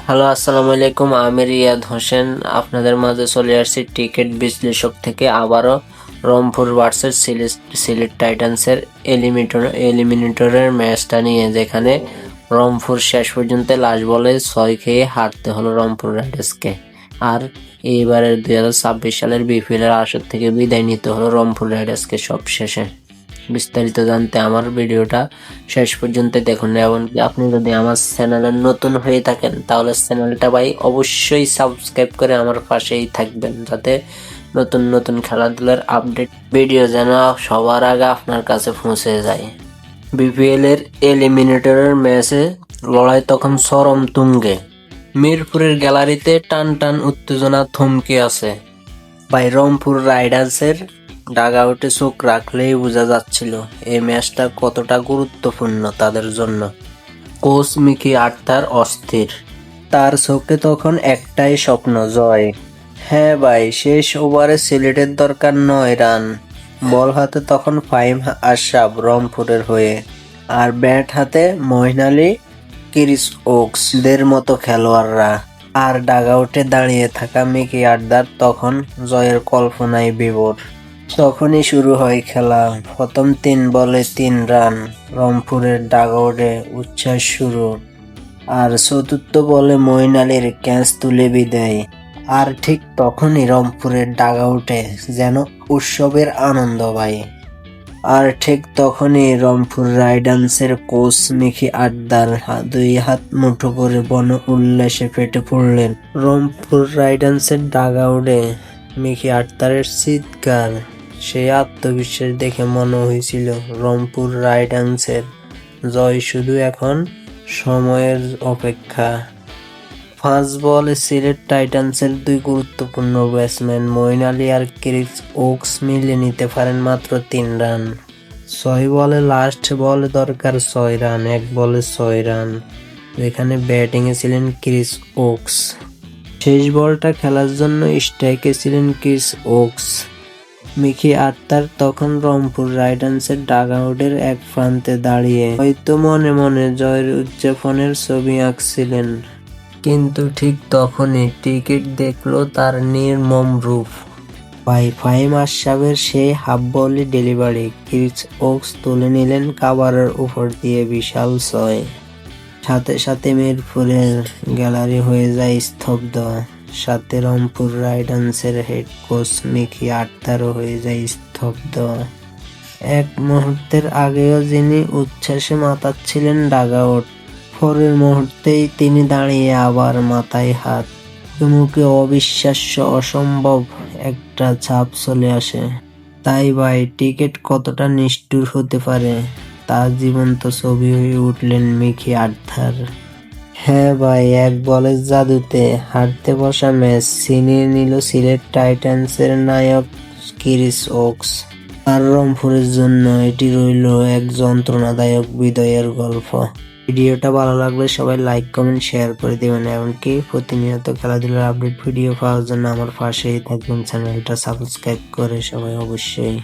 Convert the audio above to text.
Hello, আসসালামু আলাইকুম। আমি রিয়াদ হোসেন। আপনাদের মাঝে চলে আসছি টিকিট বিশ্লেষক থেকে আবারও রংপুর ভার্সেস সিলেট টাইটান্সের এলিমিনেটর এলিমিনেটরের ম্যাচটা নিয়ে, যেখানে রংপুর শেষ পর্যন্ত লাস্ট বলে ছয় খেয়ে হারতে হলো রংপুর রাইডার্সকে। আর এইবারের দুই হাজার ছাব্বিশ সালের বিপিএলের আসর থেকে বিদায় নিতে হলো রংপুর রাইডার্সকে সব শেষে বিস্তারিত জানতে আমার ভিডিওটা শেষ পর্যন্ত দেখুন। এবং আপনি যদি আমার চ্যানেলে নতুন হয়ে থাকেন, তাহলে চ্যানেলটা ভাই অবশ্যই সাবস্ক্রাইব করে আমার পাশেই থাকবেন, যাতে নতুন নতুন খেলাধুলার আপডেট ভিডিও যেন সবার আগে আপনার কাছে পৌঁছে যায়। বিপিএল এর এলিমিনেটরের ম্যাচে লড়াই তখন চরম তুঙ্গে। মিরপুরের গ্যালারিতে টান টান উত্তেজনা থমকে আছে। ভাই রংপুর রাইডার্সের ডাগ আউটে চোখ রাখলেই বোঝা যাচ্ছিল, এই ম্যাচটা কতটা গুরুত্বপূর্ণ তাদের জন্য। কোচ মিকি আর্থার অস্থির। তার চোখে তখন একটাই স্বপ্ন, জয়। হ্যাঁ ভাই, শেষ ওভারে সিলেটের দরকার নয় রান। বল হাতে তখন ফাইম আশরাফ রংপুরের হয়ে। আর ব্যাট হাতে মহিন আলী কিরিস ওকসদের মতো খেলোয়াড়রা। আর ডাগআউটে দাঁড়িয়ে থাকা মিকি আড্ডার তখন জয়ের কল্পনায় বিভোর তখনই শুরু হয় খেলা। প্রথম তিন বলে তিন রান, রংপুরের ডাগআউটে উচ্ছ্বাস শুরু। আর চতুর্থ বলে মঈন আলীর ক্যাচ তুলে বিদায়। আর ঠিক তখনই রংপুরের ডাগআউটে যেন উৎসবের আনন্দ ভাই আর ঠিক তখনই রংপুর রাইডান্সের কোচ মিখি আড্ডার দুই হাত মুঠো করে বন উল্লাসে ফেটে পড়লেন। রংপুর রাইডান্সের ডাগআউটে মিখি আড্ডারের চিৎকার। সেই আত্মবিশ্বাস দেখে মনে হয়েছিল রংপুর রাইডান্সের জয় শুধু এখন সময়ের অপেক্ষা। পাঁচ বলে সিলেট টাইটান্সের দুই গুরুত্বপূর্ণ ব্যাটসম্যান মঈন আলী আর ক্রিস ওকস মিলে নিতে পারেন মাত্র তিন রান। ছয় বলে লাস্ট বলে দরকার ছয় রান, এক বলে ছয় রান। এখানে ব্যাটিংয়ে ছিলেন ক্রিস ওকস। শেষ বলটা খেলার জন্য স্ট্রাইকে ছিলেন ক্রিস ওকস। মিকি আত্মার তখন রংপুর রাইডান্সের ডাগআউটের এক প্রান্তে দাঁড়িয়ে হয়তো মনে মনে জয়ের উদযাপনের ছবি আঁকছিলেন। কিন্তু ঠিক তখনই টিকিট দেখল তার নির্মম রূপ। ভাই ফাইম আশরাফের সেই হাফ বলি ডেলিভারি ক্রিস ওক্স তুলে নিলেন কাবারের উপর দিয়ে বিশাল ছয়। সাথে সাথে মিরপুরের গ্যালারি হয়ে যায় স্তব্ধ। সাথে রংপুর রাইডান্সের হেড কোচ মিকি আটতারও হয়ে যায় স্তব্ধ। এক মুহূর্তের আগেও যিনি উচ্ছ্বাসে মাতাচ্ছিলেন ডাগাউট পরের মুহূর্তেই তিনি দাঁড়িয়ে আবার মাথায় হাত। মুখে অবিশ্বাস্য অসম্ভব একটা ছাপ চলে আসে। তাই ভাই, টিকিট কতটা নিষ্ঠুর হতে পারে তা জীবন্ত ছবি হয়ে উঠলেন মিকি আর্থার হ্যাঁ ভাই, এক বলের জাদুতে হারতে বসা ম্যাচ ছিনিয়ে নিল সিলেট টাইটান্সের নায়ক কিরিস ওক্স। আর রংপুরের জন্য এটি রইল এক যন্ত্রণাদায়ক বিদয়ের গল্প। ভিডিওটা ভালো লাগলে সবাই লাইক, কমেন্ট, শেয়ার করে দেবেন, এমনকি প্রতিনিয়ত খেলাধুলার আপডেট ভিডিও পাওয়ার জন্য আমার পাশেই থাকবেন। চ্যানেলটা সাবস্ক্রাইব করে সবাই অবশ্যই